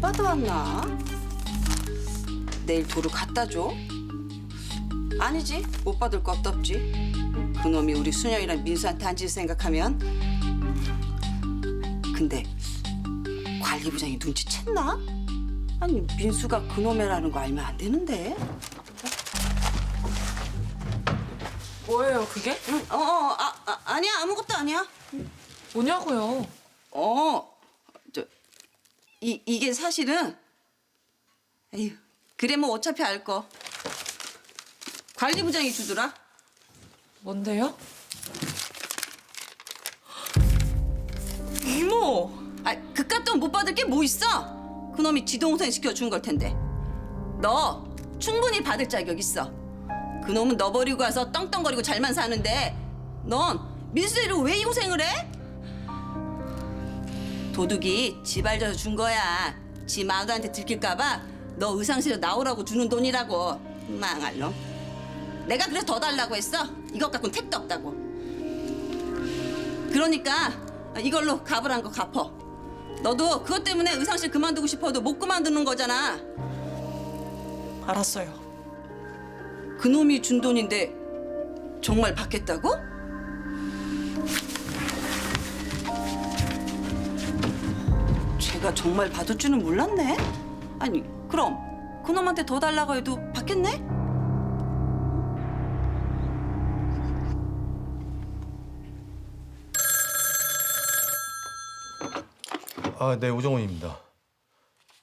받아왔나? 내일 도로 갖다 줘? 아니지, 못 받을 것도 없지. 그놈이 우리 순영이랑 민수한테 한 짓 생각하면. 근데 관리부장이 눈치챘나? 아니 민수가 그놈이라는 거 알면 안 되는데. 뭐예요 그게? 응, 어, 어, 아, 아, 아니야 아무것도 아니야. 뭐냐고요? 어, 저, 이, 이게 사실은, 에휴, 그래 뭐 어차피 알 거. 관리부장이 주더라. 뭔데요? 이모! 아, 그깟 돈못 받을 게 뭐 있어? 그놈이 지 동생 시켜준 걸 텐데. 너 충분히 받을 자격 있어. 그놈은 너 버리고 와서 떵떵거리고 잘만 사는데, 넌 민수이를 왜 이 고생을 해? 도둑이 집 알려서 준 거야. 지 마가한테 들킬까봐 너 의상실에 나오라고 주는 돈이라고. 망할 놈. 내가 그래서 더 달라고 했어. 이것 갖고는 택도 없다고. 그러니까 이걸로 한거 갚어. 너도 그것 때문에 의상실 그만두고 싶어도 못 그만두는 거잖아. 알았어요. 그놈이 준 돈인데 정말 받겠다고? 제가 정말 받을 줄은 몰랐네. 아니 그럼 그놈한테 더 달라고 해도 받겠네? 아, 네, 오정훈입니다.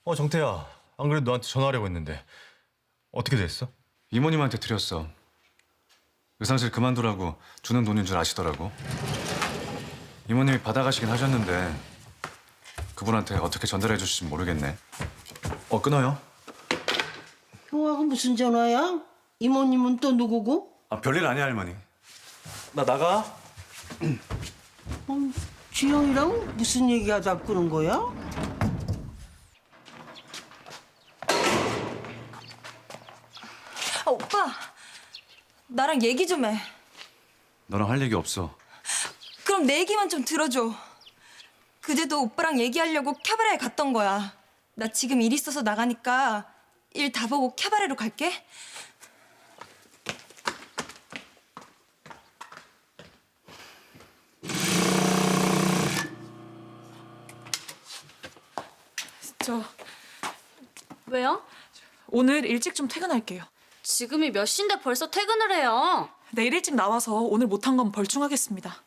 어, 정태야. 안 그래도 너한테 전화하려고 했는데 어떻게 됐어? 이모님한테 드렸어. 의상실 그만두라고 주는 돈인 줄 아시더라고. 이모님이 받아가시긴 하셨는데 그분한테 어떻게 전달해 주실지 모르겠네. 어 끊어요. 형하고 무슨 전화야? 이모님은 또 누구고? 아 별일 아니야 할머니. 나 나가. 주영이랑 무슨 얘기하다 끊은 거야? 아, 오빠, 나랑 얘기 좀 해. 너랑 할 얘기 없어. 그럼 내 얘기만 좀 들어줘. 그제도 오빠랑 얘기하려고 캬바레에 갔던 거야. 나 지금 일 있어서 나가니까 일 다 보고 캬바레로 갈게. 저 왜요? 오늘 일찍 좀 퇴근할게요. 지금이 몇 시인데 벌써 퇴근을 해요. 내일 일찍 나와서 오늘 못한 건 벌충하겠습니다.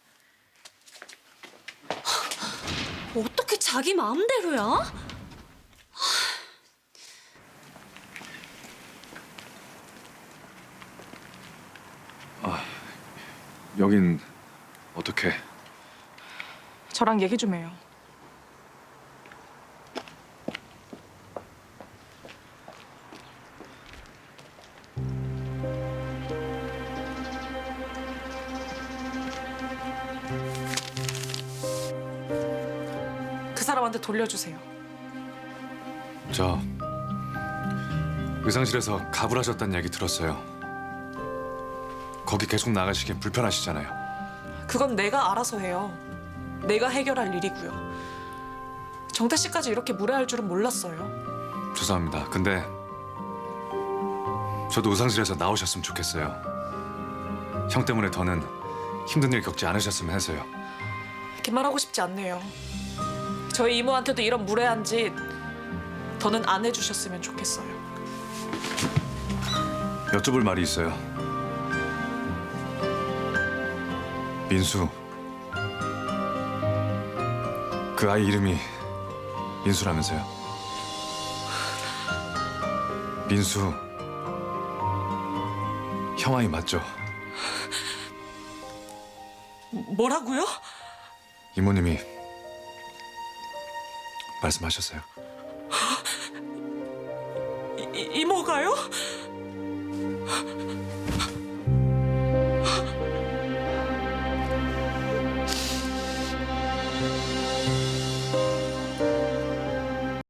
어떻게 자기 마음대로야? 여긴 어떻게? 저랑 얘기 좀 해요. 그 사람한테 돌려주세요. 저 의상실에서 갑을 하셨다는 얘기 들었어요. 거기 계속 나가시긴 불편하시잖아요. 그건 내가 알아서 해요. 내가 해결할 일이고요. 정태 씨까지 이렇게 무례할 줄은 몰랐어요. 죄송합니다. 근데 저도 의상실에서 나오셨으면 좋겠어요. 형 때문에 더는 힘든 일 겪지 않으셨으면 해서요. 기만하고 싶지 않네요. 저희 이모한테도 이런 무례한 짓 더는 안 해주셨으면 좋겠어요. 여쭤볼 말이 있어요. 민수. 그 아이 이름이 민수라면서요. 민수. 형 아이 맞죠? 뭐라고요? 이모님이 말씀하셨어요. 이, 이- 이모가요?